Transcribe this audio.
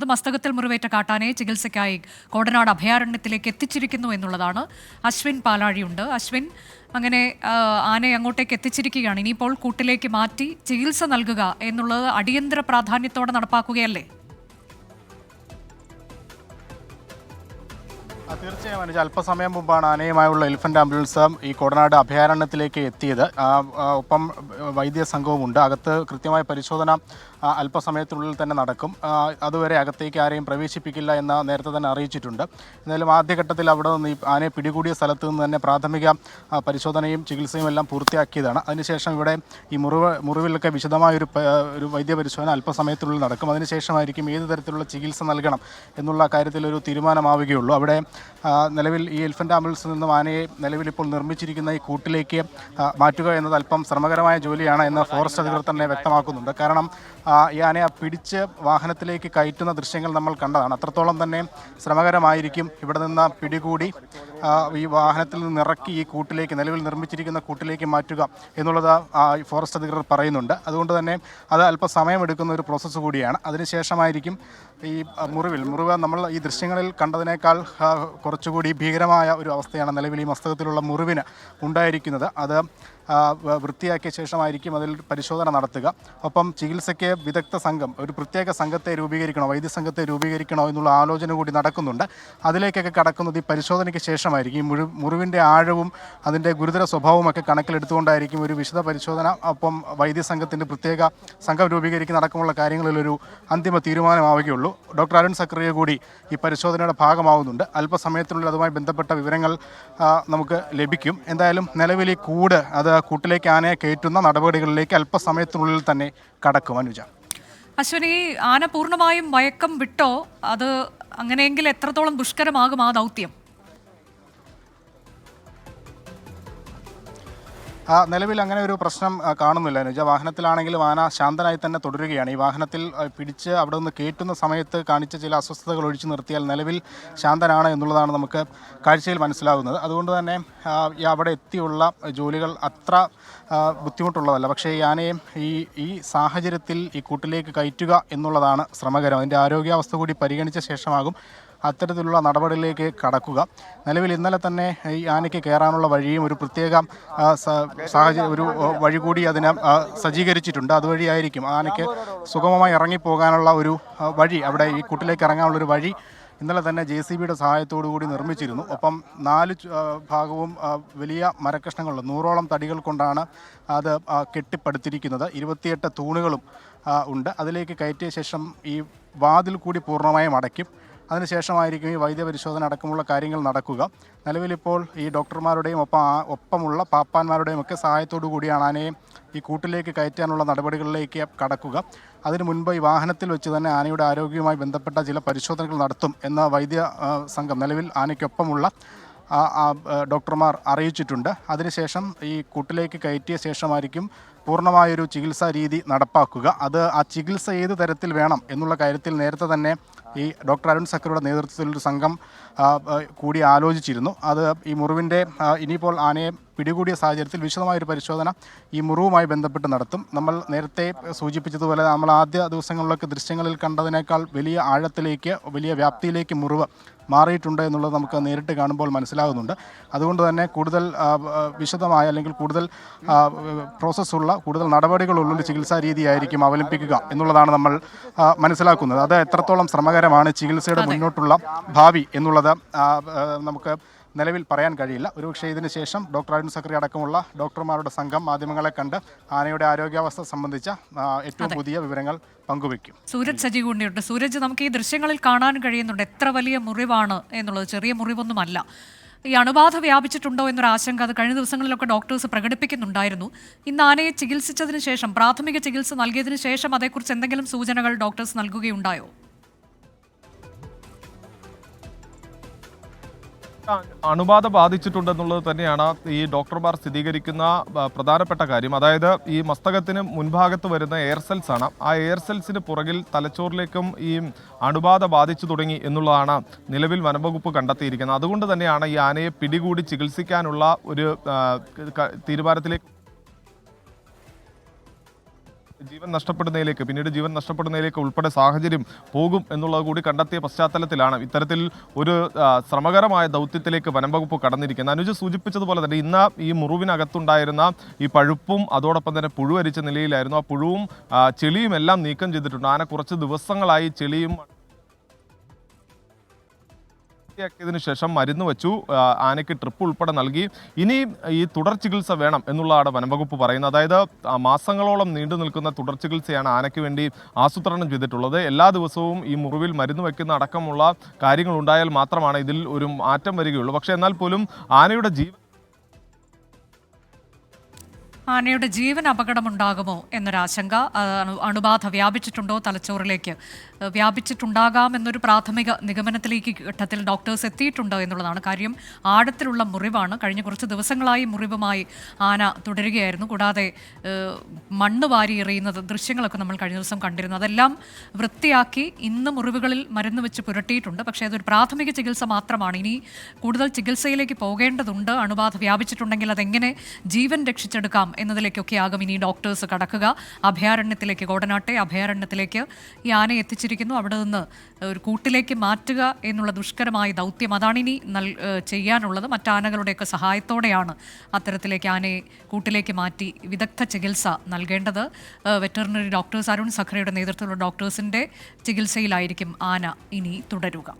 അത് മസ്തകത്തിൽ മുറിവേറ്റ കാട്ടാനെ ചികിത്സയ്ക്കായി കോടനാട് അഭയാരണ്യത്തിലേക്ക് എത്തിച്ചിരിക്കുന്നു എന്നുള്ളതാണ്. അശ്വിൻ പാലാഴിയുണ്ട്. അശ്വിൻ അങ്ങനെ ആനയെ അങ്ങോട്ടേക്ക് എത്തിച്ചിരിക്കുകയാണ്. ഇനിയിപ്പോൾ കൂട്ടിലേക്ക് മാറ്റി ചികിത്സ നൽകുക എന്നുള്ളത് അടിയന്തര പ്രാധാന്യത്തോടെ നടപ്പാക്കുകയല്ലേ? തീർച്ചയായും അനുജ. അല്പസമയം മുമ്പാണ് ആനയുമായുള്ള എലിഫന്റ് ആംബുലൻസ് ഈ കോടനാട് അഭയാരണ്യത്തിലേക്ക് എത്തിയത്. ഒപ്പം വൈദ്യ സംഘവുമുണ്ട് അകത്ത് കൃത്യമായ പരിശോധന അല്പസമയത്തിനുള്ളിൽ തന്നെ നടക്കും. അതുവരെ അകത്തേക്ക് ആരെയും പ്രവേശിപ്പിക്കില്ല എന്ന് നേരത്തെ തന്നെ അറിയിച്ചിട്ടുണ്ട്. എന്നാലും ആദ്യഘട്ടത്തിൽ അവിടെ നിന്ന് ഈ ആനയെ പിടികൂടിയ സ്ഥലത്ത് നിന്ന് തന്നെ പ്രാഥമിക പരിശോധനയും ചികിത്സയും എല്ലാം പൂർത്തിയാക്കിയതാണ്. അതിനുശേഷം ഇവിടെ ഈ മുറിവ് മുറിവിലൊക്കെ വിശദമായ ഒരു ഒരു വൈദ്യ പരിശോധന അല്പസമയത്തിനുള്ളിൽ നടക്കും. അതിനുശേഷമായിരിക്കും ഏത് തരത്തിലുള്ള ചികിത്സ നൽകണം എന്നുള്ള കാര്യത്തിൽ ഒരു തീരുമാനമാവുകയുള്ളൂ. അവിടെ നിലവിൽ ഈ എലിഫന്റ് ആംബുലൻസിൽ നിന്നും ആനയെ നിലവിൽ ഇപ്പോൾ നിർമ്മിച്ചിരിക്കുന്ന ഈ കൂട്ടിലേക്ക് മാറ്റുക എന്നത് അല്പം ശ്രമകരമായ ജോലിയാണ് എന്ന് ഫോറസ്റ്റ് അധികൃതർ തന്നെ വ്യക്തമാക്കുന്നുണ്ട്. കാരണം ഈ ആനയെ പിടിച്ച് വാഹനത്തിലേക്ക് കയറ്റുന്ന ദൃശ്യങ്ങൾ നമ്മൾ കണ്ടതാണ്. അത്രത്തോളം തന്നെ ശ്രമകരമായിരിക്കും ഇവിടെ നിന്ന് പിടികൂടി ഈ വാഹനത്തിൽ നിന്ന് ഇറക്കി ഈ കൂട്ടിലേക്ക് നിലവിൽ നിർമ്മിച്ചിരിക്കുന്ന കൂട്ടിലേക്ക് മാറ്റുക എന്നുള്ളത് ഫോറസ്റ്റ് അധികൃതർ പറയുന്നുണ്ട്. അതുകൊണ്ട് തന്നെ അത് അല്പം സമയമെടുക്കുന്ന ഒരു പ്രോസസ്സ് കൂടിയാണ്. അതിനുശേഷമായിരിക്കും ഈ മുറിവിൽ മുറിവ് നമ്മൾ ഈ ദൃശ്യങ്ങളിൽ കണ്ടതിനേക്കാൾ കുറച്ചുകൂടി ഭീകരമായ ഒരു അവസ്ഥയാണ് നിലവിൽ ഈ മസ്തകത്തിലുള്ള മുറിവിന് ഉണ്ടായിരിക്കുന്നത്. അത് വൃത്തിയാക്കിയ ശേഷമായിരിക്കും അതിൽ പരിശോധന നടത്തുക. ഒപ്പം ചികിത്സയ്ക്ക് വിദഗ്ധ സംഘം ഒരു പ്രത്യേക സംഘത്തെ രൂപീകരിക്കണോ വൈദ്യസംഘത്തെ രൂപീകരിക്കണോ എന്നുള്ള ആലോചന കൂടി നടക്കുന്നുണ്ട്. അതിലേക്കൊക്കെ കടക്കുന്നത് ഈ പരിശോധനയ്ക്ക് ശേഷമായിരിക്കും. ഈ മുഴു മുറിവിന്റെ ആഴവും അതിന്റെ ഗുരുതര സ്വഭാവവും ഒക്കെ കണക്കിലെടുത്തുകൊണ്ടായിരിക്കും ഒരു വിശദ പരിശോധന. ഒപ്പം വൈദ്യസംഘത്തിന്റെ പ്രത്യേക സംഘം രൂപീകരിക്കുന്ന അടക്കമുള്ള കാര്യങ്ങളിലൊരു അന്തിമ തീരുമാനമാവുകയുള്ളൂ. ഡോക്ടർ അരുൺ സക്രിയ കൂടി ഈ പരിശോധനയുടെ ഭാഗമാവുന്നുണ്ട്. അല്പസമയത്തിനുള്ളിൽ അതുമായി ബന്ധപ്പെട്ട വിവരങ്ങൾ നമുക്ക് ലഭിക്കും. എന്തായാലും നിലവിൽ ഈ കൂട് അത് കൂട്ടിലേക്ക് ആനയെ കയറ്റുന്ന നടപടികളിലേക്ക് അല്പസമയത്തിനുള്ളിൽ തന്നെ കടക്കും. അനുജ. അശ്വനി ആന പൂർണമായും മയക്കം വിട്ടോ? അത് അങ്ങനെയെങ്കിൽ എത്രത്തോളം ദുഷ്കരമാകും ആ ദൗത്യം? നിലവിൽ അങ്ങനെ ഒരു പ്രശ്നം കാണുന്നില്ല. അനുജ വാഹനത്തിലാണെങ്കിലും ആന ശാന്തനായി തന്നെ തുടരുകയാണ്. ഈ വാഹനത്തിൽ പിടിച്ച് അവിടെ നിന്ന് കയറ്റുന്ന സമയത്ത് കാണിച്ച ചില അസ്വസ്ഥതകൾ ഒഴിച്ചു നിർത്തിയാൽ നിലവിൽ ശാന്തനാണ് എന്നുള്ളതാണ് നമുക്ക് കാഴ്ചയിൽ മനസ്സിലാകുന്നത് അതുകൊണ്ട് തന്നെ അവിടെ എത്തിയുള്ള ജോലികൾ അത്ര ബുദ്ധിമുട്ടുള്ളതല്ല. പക്ഷേ ഈ ഈ ഈ സാഹചര്യത്തിൽ ഈ കൂട്ടിലേക്ക് കയറ്റുക എന്നുള്ളതാണ് ശ്രമകരം. അതിന്റെ ആരോഗ്യാവസ്ഥ കൂടി പരിഗണിച്ച ശേഷമാകും അത്തരത്തിലുള്ള നടപടിയിലേക്ക് കടക്കുക. നിലവിൽ ഇന്നലെ തന്നെ ഈ ആനയ്ക്ക് കയറാനുള്ള വഴിയും ഒരു പ്രത്യേക സാഹചര്യം ഒരു വഴി കൂടി അതിന് സജ്ജീകരിച്ചിട്ടുണ്ട്. അതുവഴിയായിരിക്കും ആനയ്ക്ക് സുഗമമായി ഇറങ്ങിപ്പോകാനുള്ള ഒരു വഴി അവിടെ ഈ കുട്ടിലേക്ക് ഇറങ്ങാനുള്ളൊരു വഴി ഇന്നലെ തന്നെ ജെ സി ബിയുടെ സഹായത്തോടു കൂടി നിർമ്മിച്ചിരുന്നു. ഒപ്പം നാല് ഭാഗവും വലിയ മരക്കഷ്ണങ്ങളും നൂറോളം തടികൾ കൊണ്ടാണ് അത് കെട്ടിപ്പടുത്തിരിക്കുന്നത്. ഇരുപത്തിയെട്ട് തൂണുകളും ഉണ്ട്. അതിലേക്ക് കയറ്റിയ ശേഷം ഈ വാതിൽ കൂടി പൂർണമായും അടയ്ക്കും. അതിനുശേഷമായിരിക്കും ഈ വൈദ്യപരിശോധന അടക്കമുള്ള കാര്യങ്ങൾ നടക്കുക. നിലവിലിപ്പോൾ ഈ ഡോക്ടർമാരുടെയും ഒപ്പം ഒപ്പമുള്ള പാപ്പാന്മാരുടെയും ഒക്കെ സഹായത്തോടു കൂടിയാണ് ആനയെ ഈ കൂട്ടിലേക്ക് കയറ്റാനുള്ള നടപടികളിലേക്ക് കടക്കുക. അതിനു മുൻപ് ഈ വാഹനത്തിൽ വെച്ച് തന്നെ ആനയുടെ ആരോഗ്യവുമായി ബന്ധപ്പെട്ട ചില പരിശോധനകൾ നടത്തും എന്ന വൈദ്യ സംഘം നിലവിൽ ആനയ്ക്കൊപ്പമുള്ള ഡോക്ടർമാർ അറിയിച്ചിട്ടുണ്ട്. അതിനുശേഷം ഈ കൂട്ടിലേക്ക് കയറ്റിയ ശേഷമായിരിക്കും പൂർണമായൊരു ചികിത്സാ രീതി നടപ്പാക്കുക. അത് ആ ചികിത്സ ഏത് തരത്തിൽ വേണം എന്നുള്ള കാര്യത്തിൽ നേരത്തെ തന്നെ ഈ ഡോക്ടർ അരുൺ സക്കറുടെ നേതൃത്വത്തിൽ ഒരു സംഘം കൂടി ആലോചിച്ചിരുന്നു. അത് ഈ മുറിവിന്റെ ഇനിയിപ്പോൾ ആനയെ പിടികൂടിയ സാഹചര്യത്തിൽ വിശദമായൊരു പരിശോധന ഈ മുറിവുമായി ബന്ധപ്പെട്ട് നടത്തും. നമ്മൾ നേരത്തെ സൂചിപ്പിച്ചതുപോലെ നമ്മൾ ആദ്യ ദിവസങ്ങളിലൊക്കെ ദൃശ്യങ്ങളിൽ കണ്ടതിനേക്കാൾ വലിയ ആഴത്തിലേക്ക് വലിയ വ്യാപ്തിയിലേക്ക് മുറിവ് മാറിയിട്ടുണ്ട് എന്നുള്ളത് നമുക്ക് നേരിട്ട് കാണുമ്പോൾ മനസ്സിലാകുന്നുണ്ട്. അതുകൊണ്ട് തന്നെ കൂടുതൽ വിശദമായ അല്ലെങ്കിൽ കൂടുതൽ പ്രോസസ്സുള്ള കൂടുതൽ നടപടികളുള്ള ചികിത്സാ രീതിയായിരിക്കും അവലംബിക്കുക എന്നുള്ളതാണ് നമ്മൾ മനസ്സിലാക്കുന്നത്. അത് എത്രത്തോളം ശ്രമകരമാണ് ചികിത്സയുടെ മുന്നോട്ടുള്ള ഭാവി എന്നുള്ളത് നമുക്ക് നിലവിൽ പറയാൻ കഴിയില്ല. ഒരുപക്ഷെ ഇതിന് ശേഷം ഡോക്ടർ അരുൺ സക്രി അടക്കമുള്ള ഡോക്ടർമാരുടെ സംഘം മാധ്യമങ്ങളെ കണ്ട് ആനയുടെ ആരോഗ്യാവസ്ഥ സംബന്ധിച്ച ഏറ്റവും പുതിയ വിവരങ്ങൾ പങ്കുവയ്ക്കും. സൂരജ് സജി കൂടിയുണ്ട് സൂരജ് നമുക്ക് ഈ ദൃശ്യങ്ങളിൽ കാണാൻ കഴിയുന്നുണ്ട്. എത്ര വലിയ മുറിവാണ് എന്നുള്ളത്. ചെറിയ മുറിവൊന്നുമല്ല. ഈ അണുബാധ വ്യാപിച്ചിട്ടുണ്ടോ എന്നൊരു ആശങ്ക അത് കഴിഞ്ഞ ദിവസങ്ങളിലൊക്കെ ഡോക്ടേഴ്സ് പ്രകടിപ്പിക്കുന്നുണ്ടായിരുന്നു. ഇന്ന് ആനയെ ചികിത്സിച്ചതിന് ശേഷം പ്രാഥമിക ചികിത്സ നൽകിയതിനു ശേഷം അതേക്കുറിച്ച് എന്തെങ്കിലും സൂചനകൾ ഡോക്ടേഴ്സ് നൽകുകയുണ്ടായോ? അണുബാധ ബാധിച്ചിട്ടുണ്ടെന്നുള്ളത് തന്നെയാണ് ഈ ഡോക്ടർമാർ സ്ഥിരീകരിക്കുന്ന പ്രധാനപ്പെട്ട കാര്യം. അതായത് ഈ മസ്തകത്തിന് മുൻഭാഗത്ത് വരുന്ന എയർ സെൽസ് ആണ്. ആ എയർ സെൽസിന് പുറകിൽ തലച്ചോറിലേക്കും ഈ അണുബാധ ബാധിച്ചു തുടങ്ങി എന്നുള്ളതാണ് നിലവിൽ വനംവകുപ്പ് കണ്ടെത്തിയിരിക്കുന്നത്. അതുകൊണ്ട് തന്നെയാണ് ഈ ആനയെ പിടികൂടി ചികിത്സിക്കാനുള്ള ഒരു തീരുമാനത്തിലേക്ക് ജീവൻ നഷ്ടപ്പെടുന്നതിലേക്ക് പിന്നീട് ജീവൻ നഷ്ടപ്പെടുന്നതിലേക്ക് ഉൾപ്പെടെ സാഹചര്യം പോകും എന്നുള്ളത് കൂടി കണ്ടെത്തിയ പശ്ചാത്തലത്തിലാണ് ഇത്തരത്തിൽ ഒരു ശ്രമകരമായ ദൗത്യത്തിലേക്ക് വനം വകുപ്പ് കടന്നിരിക്കുന്നത്. അനുജ് സൂചിപ്പിച്ചതുപോലെ തന്നെ ഇന്ന് ഈ മുറിവിനകത്തുണ്ടായിരുന്ന ഈ പഴുപ്പും അതോടൊപ്പം തന്നെ പുഴുവരിച്ച നിലയിലായിരുന്നു. ആ പുഴുവും ചെളിയും എല്ലാം നീക്കം ചെയ്തിട്ടുണ്ട്. ആന കുറച്ച് ദിവസങ്ങളായി ചെളിയും ാക്കിയതിനു ശേഷം മരുന്ന് വെച്ചു. ആനയ്ക്ക് ട്രിപ്പ് ഉൾപ്പെടെ നൽകി. ഇനി ഈ തുടർ ചികിത്സ വേണം എന്നുള്ളതാണ് വനംവകുപ്പ് പറയുന്നത്. അതായത് മാസങ്ങളോളം നീണ്ടു നിൽക്കുന്ന തുടർ ചികിത്സയാണ് ആനയ്ക്ക് വേണ്ടി ആസൂത്രണം ചെയ്തിട്ടുള്ളത്. എല്ലാ ദിവസവും ഈ മുറിവിൽ മരുന്ന് വയ്ക്കുന്ന അടക്കമുള്ള കാര്യങ്ങൾ ഉണ്ടായാൽ മാത്രമാണ് ഇതിൽ ഒരു മാറ്റം വരികയുള്ളൂ. പക്ഷേ എന്നാൽ പോലും ആനയുടെ ജീവൻ ആനയുടെ ജീവൻ അപകടമുണ്ടാകുമോ എന്നൊരാശങ്ക അണുബാധ വ്യാപിച്ചിട്ടുണ്ടോ തലച്ചോറിലേക്ക്? വ്യാപിച്ചിട്ടുണ്ടാകാം എന്നൊരു പ്രാഥമിക നിഗമനത്തിലേക്ക് ഘട്ടത്തിൽ ഡോക്ടേഴ്സ് എത്തിയിട്ടുണ്ടോ എന്നുള്ളതാണ് കാര്യം. ആഴത്തിലുള്ള മുറിവാണ്. കഴിഞ്ഞ കുറച്ച് ദിവസങ്ങളായി മുറിവുമായി ആന തുടരുകയായിരുന്നു. കൂടാതെ മണ്ണ് വാരി എറിയുന്നത് ദൃശ്യങ്ങളൊക്കെ നമ്മൾ കഴിഞ്ഞ ദിവസം കണ്ടിരുന്നു. അതെല്ലാം വൃത്തിയാക്കി ഇന്ന് മുറിവുകളിൽ മരുന്ന് വെച്ച് പുരട്ടിയിട്ടുണ്ട്. പക്ഷേ അതൊരു പ്രാഥമിക ചികിത്സ മാത്രമാണ്. ഇനി കൂടുതൽ ചികിത്സയിലേക്ക് പോകേണ്ടതുണ്ട്. അണുബാധ വ്യാപിച്ചിട്ടുണ്ടെങ്കിൽ അതെങ്ങനെ ജീവൻ രക്ഷിച്ചെടുക്കാം എന്നതിലേക്കൊക്കെ ആകും. ഇനി ഡോക്ടേഴ്സ് കടക്കുക. അഭയാരണ്യത്തിലേക്ക് കോടനാട്ടെ അഭയാരണ്യത്തിലേക്ക് ഈ ആന എത്തിച്ചിരിക്കുന്നു. അവിടെ നിന്ന് ഒരു കൂട്ടിലേക്ക് മാറ്റുക എന്നുള്ള ദുഷ്കരമായ ദൗത്യം അതാണിനി നൽ ചെയ്യാനുള്ളത്. മറ്റാനകളുടെയൊക്കെ സഹായത്തോടെയാണ് അത്തരത്തിലേക്ക് ആനയെ കൂട്ടിലേക്ക് മാറ്റി വിദഗ്ധ ചികിത്സ നൽകേണ്ടത്. വെറ്ററിനറി ഡോക്ടേഴ്സ് അരുൺ സഖറയുടെ നേതൃത്വത്തിലുള്ള ഡോക്ടേഴ്സിന്റെ ചികിത്സയിലായിരിക്കും ആന ഇനി തുടരുക.